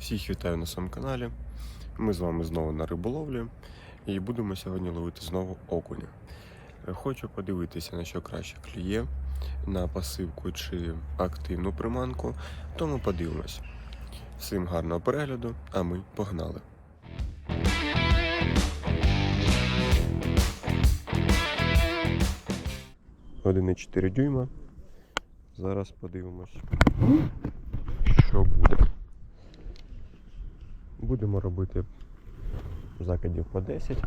Всіх вітаю на своєму каналі. Ми з вами знову на риболовлі і будемо сьогодні ловити знову окуня. Хочу подивитися, на що краще клює, на пасивку чи активну приманку, тому подивимось. Всім гарного перегляду, а ми погнали. Один і 4 дюйма. Зараз подивимось, що буде. Будемо робити закидів по 10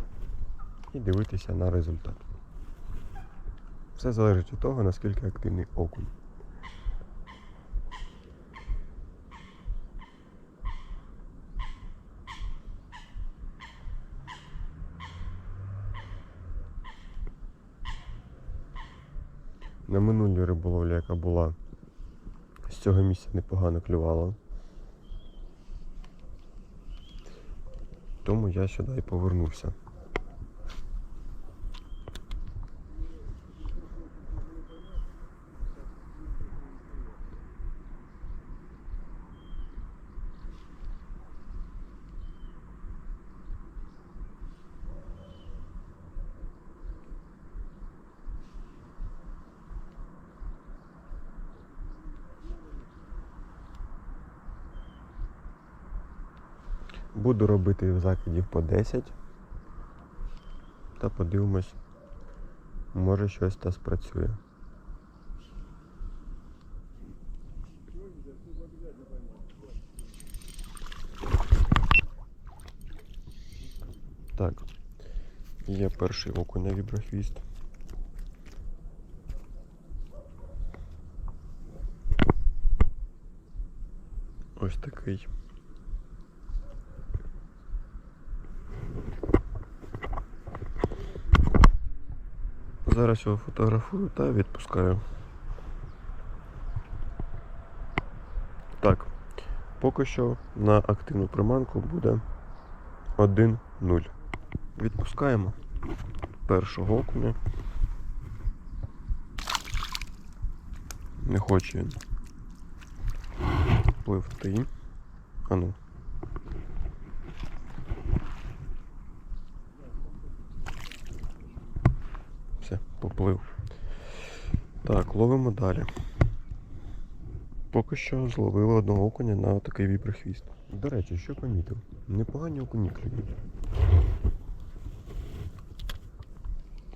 і дивитися на результат. Все залежить від того, наскільки активний окунь. На минулій риболовлі, яка була з цього місця непогано клювала. Тому я сюди і повернувся. Буду робити закидів по 10. Та подивимось, може щось та спрацює. Так, є перший окунь на віброхвіст. Ось такий. Зараз його фотографую та відпускаю. Так, поки що на активну приманку буде 1-0. Відпускаємо першого окуня. Не хоче він пливти. А Все, поплив. Так, ловимо далі. Поки що зловили одного окуня на такий віброхвіст. До речі, що помітив? Непогані окуні клюють.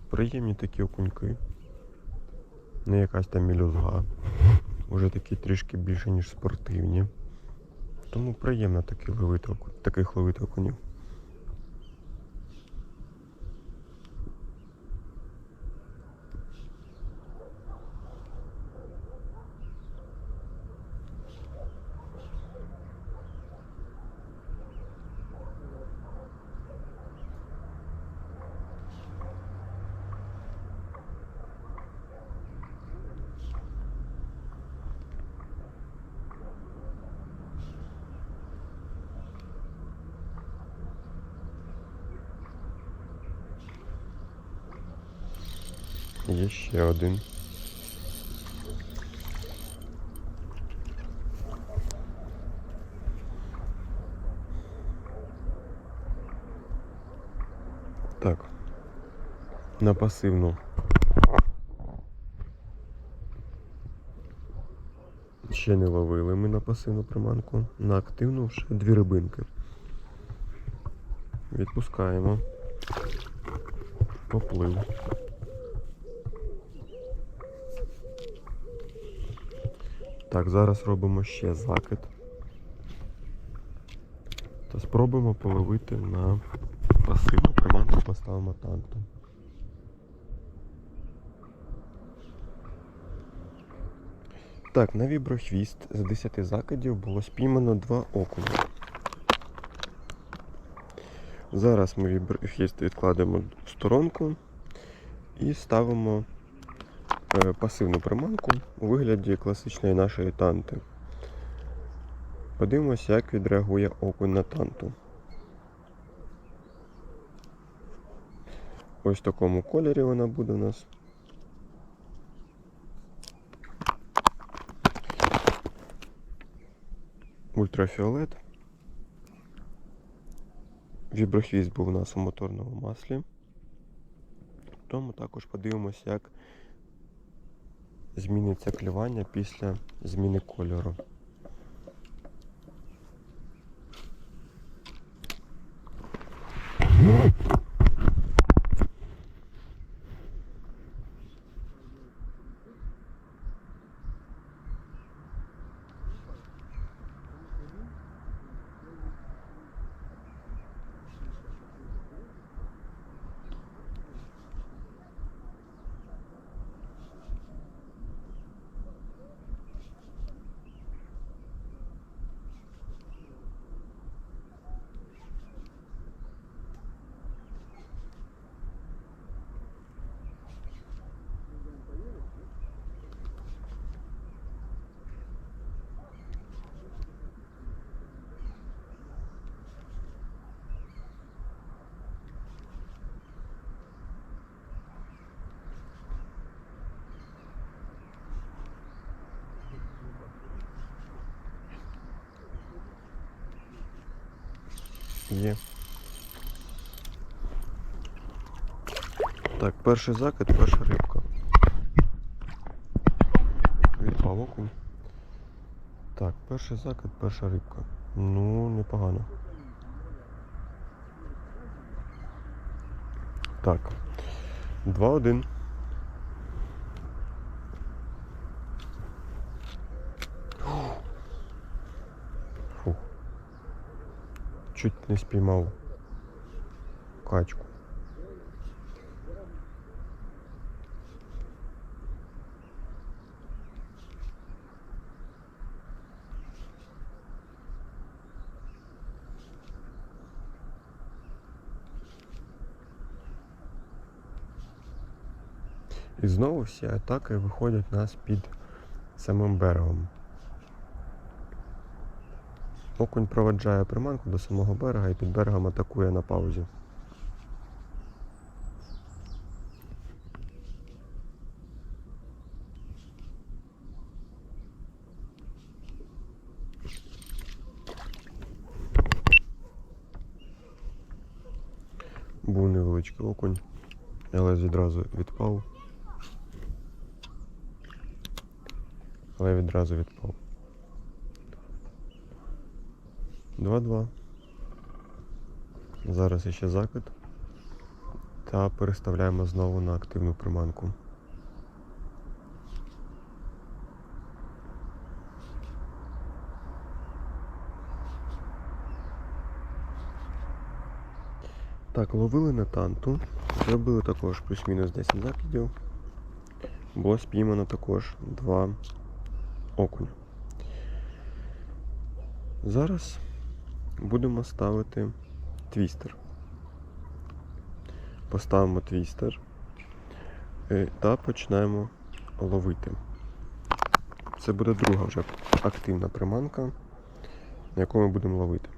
Приємні такі окуньки. Не якась там мілюзга. Уже такі трішки більше, ніж спортивні. Тому приємно таки ловити, таких ловити окунів. Є ще один. Так. На пасивну. Ще не ловили ми на пасивну приманку. На активну вже дві рибинки. Відпускаємо. Поплив. Так, зараз робимо ще закид. Та спробуємо половити на пасивну приманку, поставимо танту. Так, на віброхвіст з 10 закидів було спіймано 2 окуня. Зараз ми віброхвіст відкладемо в сторонку і ставимо пасивну приманку у вигляді класичної нашої танти. Подивимося, як відреагує окунь на танту. Ось в такому кольорі вона буде у нас. Ультрафіолет. Віброхвіст був у нас у моторному маслі. Тому також подивимося, як зміниться клювання після зміни кольору. Є. Так, перший закид, перша рибка. Відпав окунь. Так, перший закид, перша рибка. Ну, непогано. Так. 2-1. Чуть не спіймав качку. І знову всі атаки виходять нас під самим берегом. Окунь проведжає приманку до самого берега і під берегом атакує на паузі. Був невеличкий окунь, але відразу відпав. Але відразу відпав. 2-2. Зараз іще закид. Та переставляємо знову на активну приманку. Так, ловили на танту. Зробили також плюс-мінус 10 закидів. Було спіймано також два окуня. Зараз будемо ставити твістер. Поставимо твістер е, та починаємо ловити. Це буде друга вже активна приманка, на яку ми будемо ловити.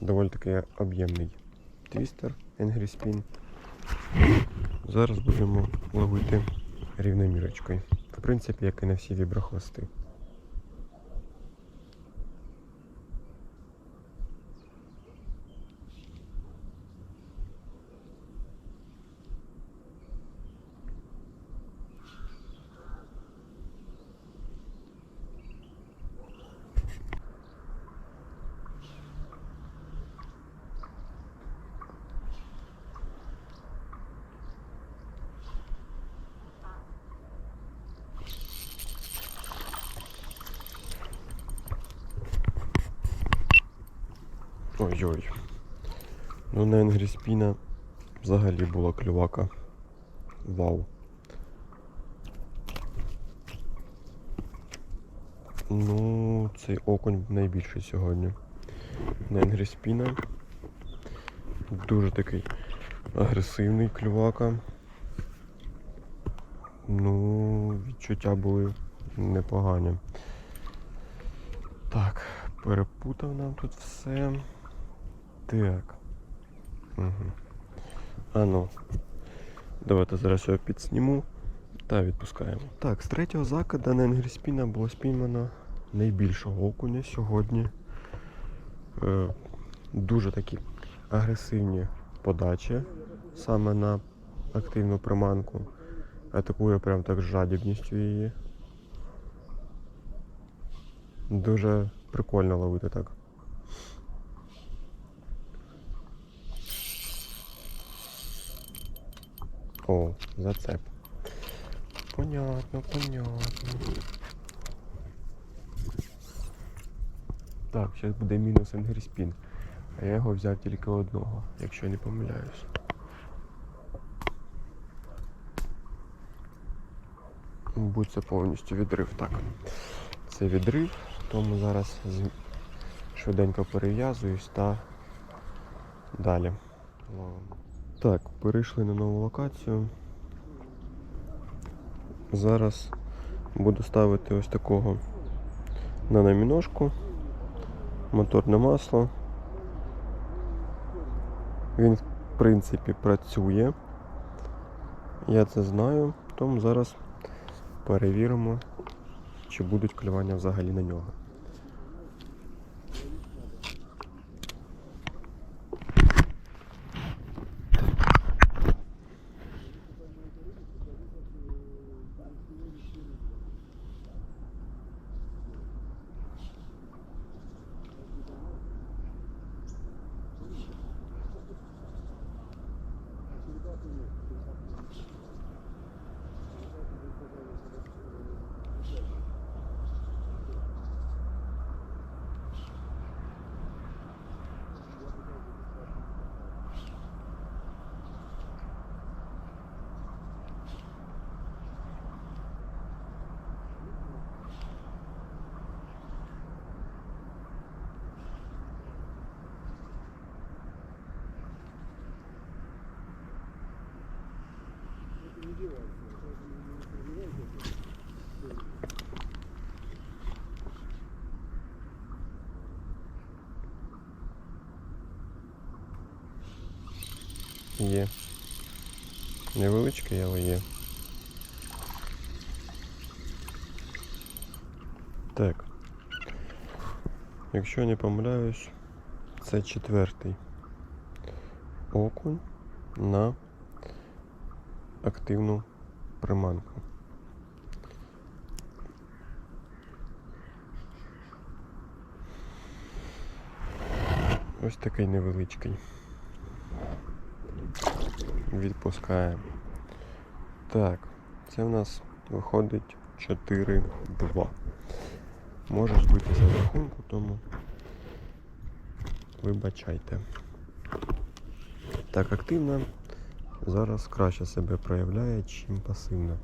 Доволі таки об'ємний твістер Angry Spin. Зараз будемо ловити рівномірочкою. В принципі, як і на всі віброхвости. Ой-ой. Ну на Енгріспіна взагалі була клювака. Вау. Ну, цей окунь найбільший сьогодні. На Енгріспіна. Дуже такий агресивний клювака. Ну, відчуття були непогані. Так, перепутав нам тут все. Так. Угу. А ну. Давайте зараз його підсніму та відпускаємо. Так, з третього закида на Енгріспіна було спіймано найбільшого окуня сьогодні. Е, дуже такі агресивні подачі саме на активну приманку. Атакує прям так з жадібністю її. Дуже прикольно ловити так. О, зацеп. Понятно, понятно. Так, зараз буде мінус енгріспін. А я його взяв тільки одного, якщо не помиляюсь. Будь це повністю відрив. Так. Це відрив, тому зараз швиденько перев'язуюсь та далі. ловимо. Так, перейшли на нову локацію. Зараз буду ставити ось такого на наміножку, моторне масло. Він, в принципі, працює. Я це знаю, тому зараз перевіримо, чи будуть клювання взагалі на нього. Є. Невеличкий, але є. Так. Якщо не помиляюсь, це четвертий окунь на активну приманку. Ось такий невеличкий. Відпускаємо. Так, це в нас виходить 4-2. Може збитися з рахунку, тому вибачайте. Так, активна зараз краще себе проявляє, чим пасивна.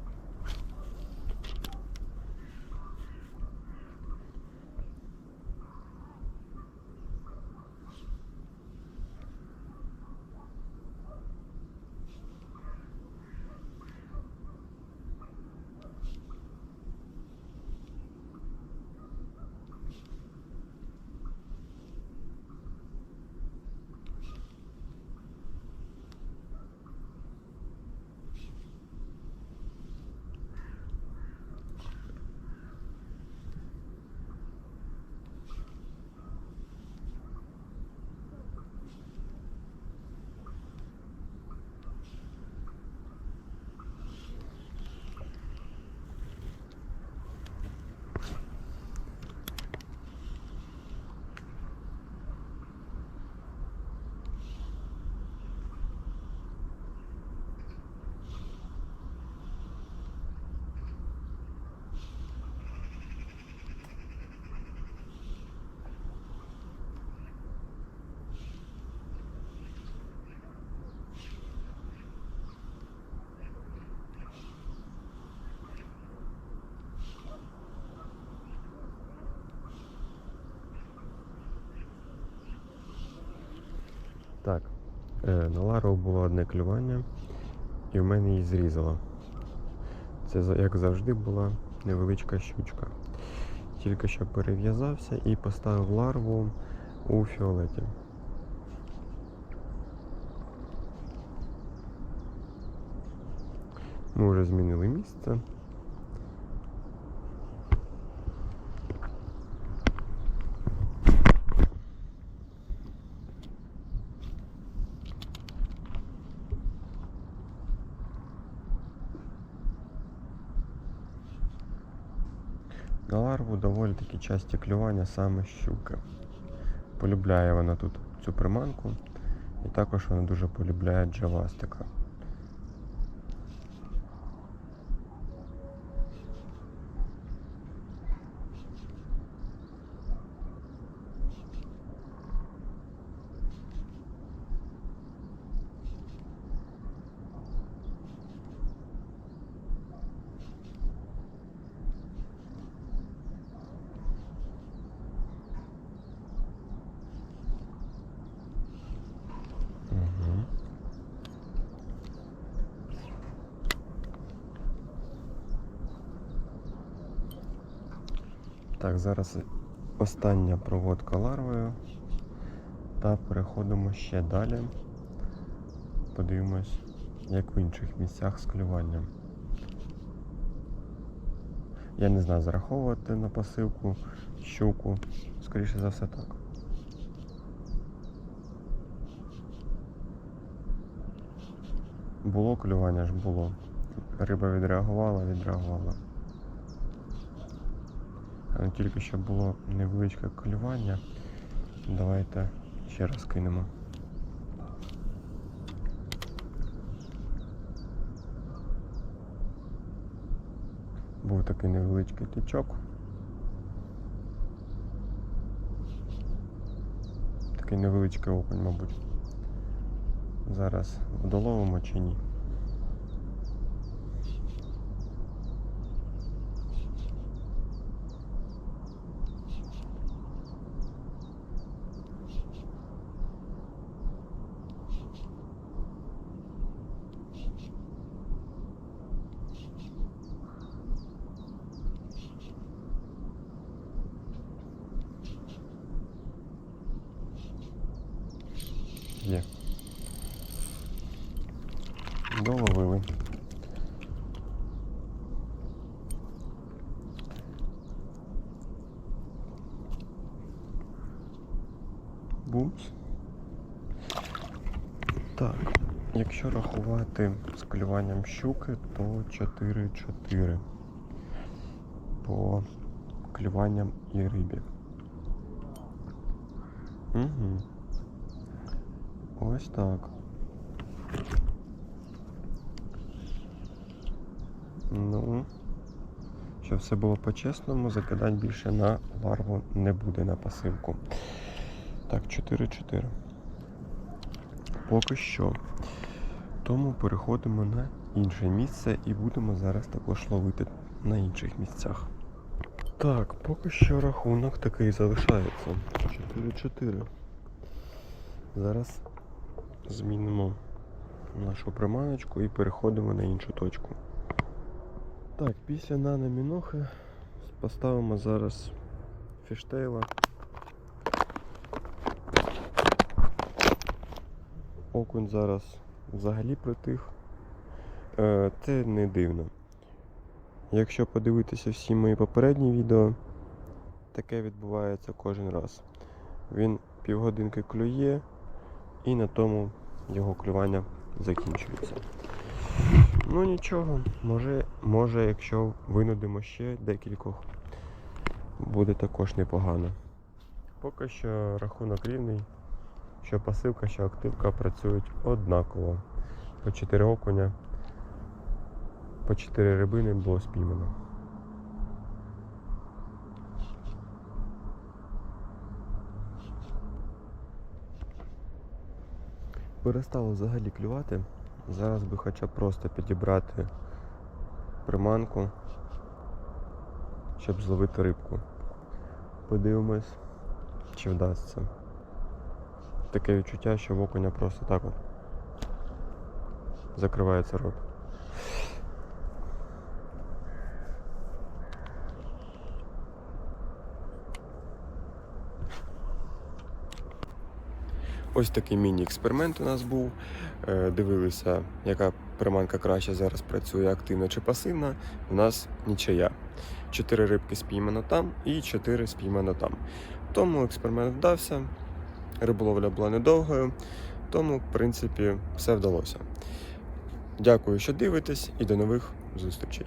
Так, е, на Лару було одне клювання і в мене її зрізало. Це, як завжди, була невеличка щучка. Тільки що перев'язався і поставив ларву у фіолеті. Ми вже змінили місце. На ларву доволі такі часті клювання саме щуки. Полюбляє вона тут цю приманку, і також вона дуже полюбляє джавастика. Так, зараз остання проводка ларвою. Та переходимо ще далі. Подивимось, як в інших місцях з клюванням. Я не знаю, зараховувати на посилку щуку. Скоріше за все так. Було клювання ж було. Риба відреагувала, відреагувала. А тільки що було невеличке клювання. Давайте ще раз кинемо. Був такий невеличкий тичок. Такий невеличкий окунь, мабуть. Зараз доловимо чи ні. Є. Доловили. Бумс. Так, якщо рахувати з клюванням щуки, то 4-4 по клюванням і рибі. Угу. Ось так. Ну, щоб все було по-чесному, закидань більше на ларву не буде на пасивку. Так, 4-4. Поки що. Тому переходимо на інше місце і будемо зараз також ловити на інших місцях. Так, поки що рахунок такий залишається. 4-4. Зараз змінимо нашу приманочку і переходимо на іншу точку. Так, після наномінохи поставимо зараз фіштейла. Окунь зараз взагалі притих. Е, Це не дивно. Якщо подивитися всі мої попередні відео, таке відбувається кожен раз. Він півгодинки клює і на тому його клювання закінчується. Ну нічого, може, може, якщо винудимо ще декількох, буде також непогано. Поки що рахунок рівний, що пасивка, що активка працюють однаково. По 4 окуня, по 4 рибини було спіймано. Перестало взагалі клювати. Зараз би хоча б просто підібрати приманку, щоб зловити рибку. Подивимось, чи вдасться. Таке відчуття, що в окуня просто так от закривається рот. Ось такий міні-експеримент у нас був. Е, Дивилися, яка приманка краще зараз працює активно чи пасивно, у нас нічия. Чотири рибки спіймано там і чотири спіймано там. Тому експеримент вдався, риболовля була недовгою, тому, в принципі, все вдалося. Дякую, що дивитесь, і до нових зустрічей.